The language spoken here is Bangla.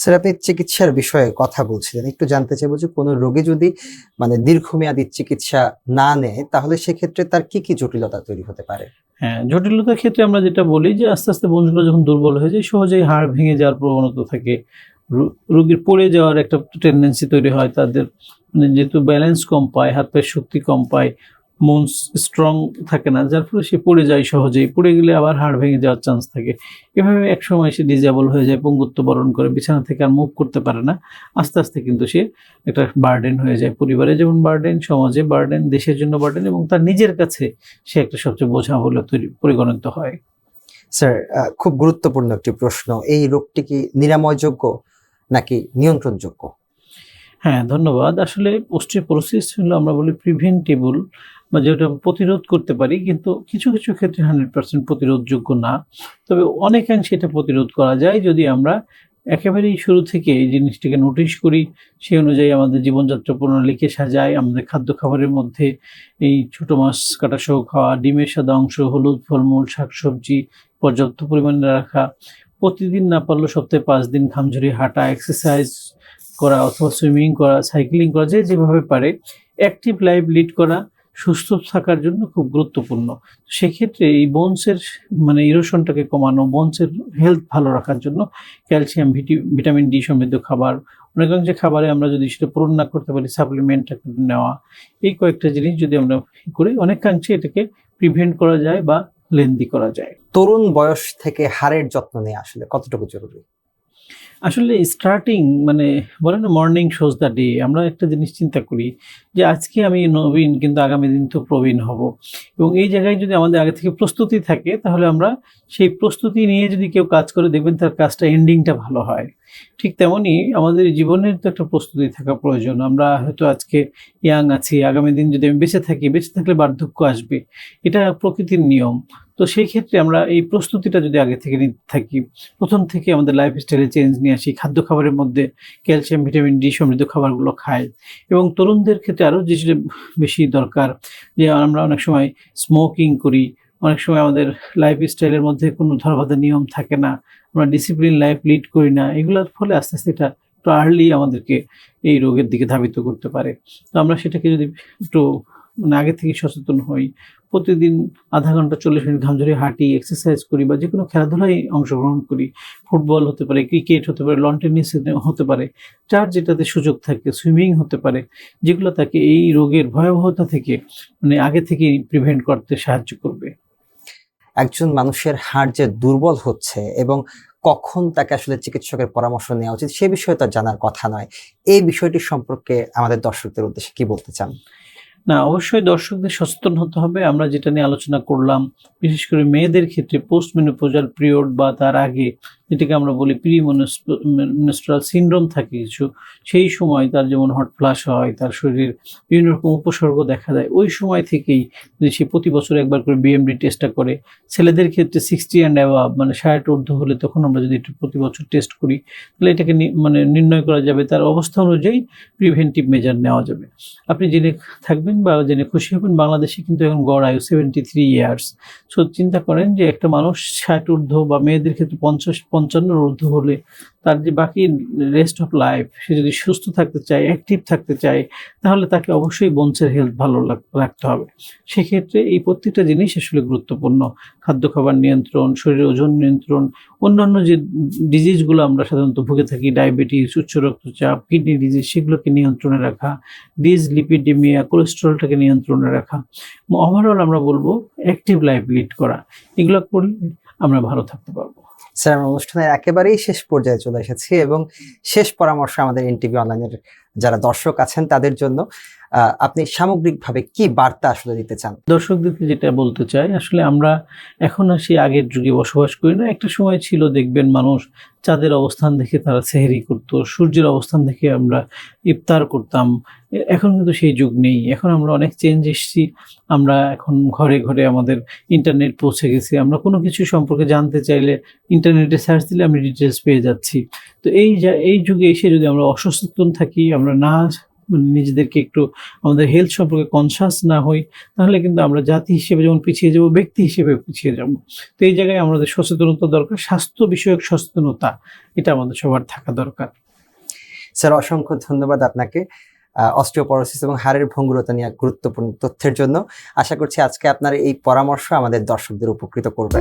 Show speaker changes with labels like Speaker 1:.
Speaker 1: স্যার আপনি চিকিৎসার বিষয়ে কথা বলছিলেন। একটু জানতে চাইব যে কোনো রোগী যদি মানে দীর্ঘমেয়াদী চিকিৎসা না নেয়, তাহলে সেক্ষেত্রে তার কি কি জটিলতা তৈরি হতে পারে?
Speaker 2: হ্যাঁ জটিলতার ক্ষেত্রে আমরা যেটা বলি যে আস্তে আস্তে বোনগুলো যখন দুর্বল হয়ে যায়, সহজেই হাড় ভেঙে যাওয়ার প্রবণতা থাকে। রোগীর পড়ে যাওয়ার একটা টেন্ডেন্সি তৈরি হয়, তাদের মানে যেহেতু ব্যালেন্স কম পায় হাত পায়ের শক্তি কম পায় মন স্ট্রং থাকে না যার ফলে সে পড়ে যায় সহজেই। পড়ে গেলে আবার হাড় ভেঙে যাওয়ার চান্স থাকে। এভাবে এক সময় সে ডিজেবল হয়ে যায় পঙ্গুত্ব বরণ করে বিছানা থেকে আর মুভ করতে পারে না। আস্তে আস্তে কিন্তু সে একটা বার্ডেন হয়ে যায় পরিবারে। যেমন বার্ডেন সমাজে বার্ডেন দেশের জন্য বার্ডেন এবং তার নিজের কাছে সে একটা সবচেয়ে বোঝা বলে তৈরি পরিগণিত হয়।
Speaker 1: স্যার খুব গুরুত্বপূর্ণ একটি প্রশ্ন। এই রোগটি কি নিরাময়যোগ্য নাকি নিয়ন্ত্রণযোগ্য?
Speaker 2: হ্যাঁ ধন্যবাদ। আসলে অস্ট্রিওপোরোসিস হলো আমরা বলি প্রিভেন্টেবল বা যেটা প্রতিরোধ করতে পারি, কিন্তু কিছু কিছু ক্ষেত্রে হান্ড্রেড পার্সেন্ট প্রতিরোধযোগ্য না। তবে অনেকাংশে এটা প্রতিরোধ করা যায় যদি আমরা একেবারেই শুরু থেকে এই জিনিসটিকে নোটিশ করি। সেই অনুযায়ী আমাদের জীবনযাত্রা প্রণালীকে সাজাই, আমাদের খাদ্য খাবারের মধ্যে এই ছোট মাছ কাটা সহ খাওয়া, ডিমের সাদা অংশ, হলুদ ফলমূল, শাকসবজি পর্যাপ্ত পরিমাণে রাখা, প্রতিদিন না পারলেও সপ্তাহে পাঁচ দিন খামঝুরি হাঁটা এক্সারসাইজ করা অথবা সুইমিং করা সাইক্লিং করা, যে যেভাবে পারে অ্যাক্টিভ লাইফ লিড করা সুস্থ থাকার জন্য খুব গুরুত্বপূর্ণ। সেক্ষেত্রে এই বোনসের মানে ইরোশনটাকে কমানো বোনসের হেলথ ভালো রাখার জন্য ক্যালসিয়াম ভিটামিন ডি সমৃদ্ধ খাবার অনেকাংশে খাবারে আমরা যদি সেটা পূরণ না করতে পারি সাপ্লিমেন্ট নেওয়া, এই কয়েকটা জিনিস যদি আমরা করি, অনেকাংশে এটাকে প্রিভেন্ট করা যায় বা লেন্দি করা যায়।
Speaker 1: তরুণ বয়স থেকে হাড়ের যত্ন নেওয়া আসলে কতটুকু জরুরি?
Speaker 2: আসলে স্টার্টিং মানে বলে না মর্নিং শোজ দ্য ডে আমরা একটা জিনিস চিন্তা করি যে আজকে আমি নবীন, কিন্তু আগামী দিন তো প্রবীণ হব। এবং এই জায়গায় যদি আমাদের আগে থেকে প্রস্তুতি থাকে, তাহলে আমরা সেই প্রস্তুতি নিয়ে যদি কেউ কাজ করে, দেখবেন তার কাজটা এন্ডিংটা ভালো হয়। ঠিক তেমনই আমাদের জীবনের তো একটা প্রস্তুতি থাকা প্রয়োজন। আমরা হয়তো আজকে ইয়াং আছি, আগামী দিন যদি আমি বেঁচে থাকি, বেঁচে থাকলে বার্ধক্য আসবে। এটা প্রকৃতির নিয়ম। তো সেই ক্ষেত্রে আমরা এই প্রস্তুতিটা যদি আগে থেকে নিতে থাকি, প্রথম থেকে আমাদের লাইফস্টাইলে চেঞ্জ নিয়ে আসি, খাদ্য খাবারের মধ্যে ক্যালসিয়াম, ভিটামিন ডি সমৃদ্ধ খাবারগুলো খাই। এবং তরুণদের ক্ষেত্রে আরও যেটা বেশি দরকার, যে আমরা অনেক সময় স্মোকিং করি, অনেক সময় আমাদের লাইফস্টাইলের মধ্যে কোনো ধরবাধা নিয়ম থাকে না, আমরা ডিসিপ্লিন লাইফ লিড করি না, এগুলোর ফলে আস্তে আস্তে এটা একটু আর্লি আমাদেরকে এই রোগের দিকে ধাবিত করতে পারে। তো আমরা সেটাকে যদি একটু মানে আগে থেকে সচেতন হই। প্রতিদিন আধা ঘণ্টা, চল্লিশ মিনিট ঘামঝরি হাঁটি এক্সারসাইজ করি বা যে কোনো খেলাধুলায় অংশগ্রহণ করি। ফুটবল হতে পারে, ক্রিকেট হতে পারে লন টেনিস হতে পারে। যার যেটাতে সুযোগ থাকে সুইমিং হতে পারে, যেগুলো তাকে এই রোগের ভয়াবহতা থেকে মানে আগে থেকে প্রিভেন্ট করতে সাহায্য করবে।
Speaker 1: একজন মানুষের হাড় যে দুর্বল হচ্ছে এবং কখন তাকে আসলে চিকিৎসকের পরামর্শ নেওয়া উচিত, সে বিষয়ে তার জানার কথা নয়। এই বিষয়টি সম্পর্কে আমাদের দর্শকদের উদ্দেশ্যে কি বলতে চান?
Speaker 2: না, অবশ্যই দর্শকদের সচেতন হতে হবে। আমরা যেটা নিয়ে আলোচনা করলাম, বিশেষ করে মেয়েদের ক্ষেত্রে পোস্ট মেনোপোজাল পিরিয়ড বা তার আগে যেটাকে আমরা বলি প্রি মিনিস্ট্রাল সিনড্রোম থাকে কিছু। সেই সময় তার যেমন হট ফ্লাশ হয়, তার শরীরের বিভিন্ন রকম উপসর্গ দেখা দেয়। ওই সময় থেকেই যদি সে প্রতি বছর একবার করে বিএমডি টেস্টটা করে, ছেলেদের ক্ষেত্রে সিক্সটি অ্যান্ড অ্যাভাব মানে ষাট ঊর্ধ্ব হলে তখন আমরা যদি একটু প্রতি বছর টেস্ট করি, তাহলে এটাকে মানে নির্ণয় করা যাবে, তার অবস্থা অনুযায়ী প্রিভেন্টিভ মেজার নেওয়া যাবে। আপনি জেনে থাকবেন বা জেনে খুশি হবেন, বাংলাদেশে কিন্তু এখন গড় আয়ু সেভেন্টি থ্রি ইয়ার্স সো চিন্তা করেন যে একটা মানুষ ষাট ঊর্ধ্ব বা মেয়েদের ক্ষেত্রে পঞ্চাশ পঞ্চান্নর ঊর্ধ্ব হলে তার যে বাকি রেস্ট অফ লাইফ সে যদি সুস্থ থাকতে চায় অ্যাক্টিভ থাকতে চায়, তাহলে তাকে অবশ্যই বঞ্চের হেলথ ভালো রাখতে হবে। সেক্ষেত্রে এই প্রত্যেকটা জিনিস আসলে গুরুত্বপূর্ণ। খাদ্য খাবার নিয়ন্ত্রণ, শরীরের ওজন নিয়ন্ত্রণ, অন্যান্য যে ডিজিজগুলো আমরা সাধারণত ভুগে থাকি ডায়াবেটিস উচ্চ রক্তচাপ কিডনি ডিজিজ সেগুলোকে নিয়ন্ত্রণে রাখা ডিজ লিপিডেমিয়া কোলেস্টেরলটাকে নিয়ন্ত্রণে রাখা। ওভারঅল আমরা বলব অ্যাক্টিভ লাইফ লিড করা। এগুলো করলে আমরা ভালো থাকতে পারব।
Speaker 1: স্যার অনুষ্ঠানের একেবারেই শেষ পর্যায়ে চলে এসেছি এবং শেষ পরামর্শ আমাদের এনটিভি অনলাইনের যারা দর্শক আছেন তাদের জন্য আপনি সামগ্রিকভাবে কি বার্তা আসলে দিতে চান?
Speaker 2: দর্শকদেরকে যেটা বলতে চাই, আসলে আমরা এখন আর সেই আগের যুগে বসবাস করি না। একটা সময় ছিল, দেখবেন মানুষ চাঁদের অবস্থান দেখে তারা সেহেরি করতো, সূর্যের অবস্থান দেখে আমরা ইফতার করতাম। এখন কিন্তু সেই যুগ নেই। এখন আমরা অনেক চেঞ্জ এসেছি। আমরা এখন ঘরে ঘরে আমাদের ইন্টারনেট পৌঁছে গেছে। আমরা কোনো কিছু সম্পর্কে জানতে চাইলে ইন্টারনেটে সার্চ দিলে আমি ডিটেলস পেয়ে যাচ্ছি। তো এই যা, এই যুগে এসে যদি আমরা অসচেতন থাকি আমরা না নিজেদেরকে একটু আমাদের হেলথ সম্পর্কে কনসাস না হই, তাহলে কিন্তু আমরা জাতি হিসেবে যেমন পিছিয়ে যাব, ব্যক্তি হিসেবে পিছিয়ে যাব। তো এই জায়গায় আমাদের সচেতনতা দরকার, স্বাস্থ্য বিষয়ক সচেতনতা, এটা আমাদের সবার থাকা দরকার।
Speaker 1: স্যার অসংখ্য ধন্যবাদ আপনাকে। অস্টিওপরোসিস এবং হাড়ের ভঙ্গুরতা নিয়ে গুরুত্বপূর্ণ তথ্যের জন্য। আশা করছি আজকে আপনার এই পরামর্শ আমাদের দর্শকদের উপকৃত করবে।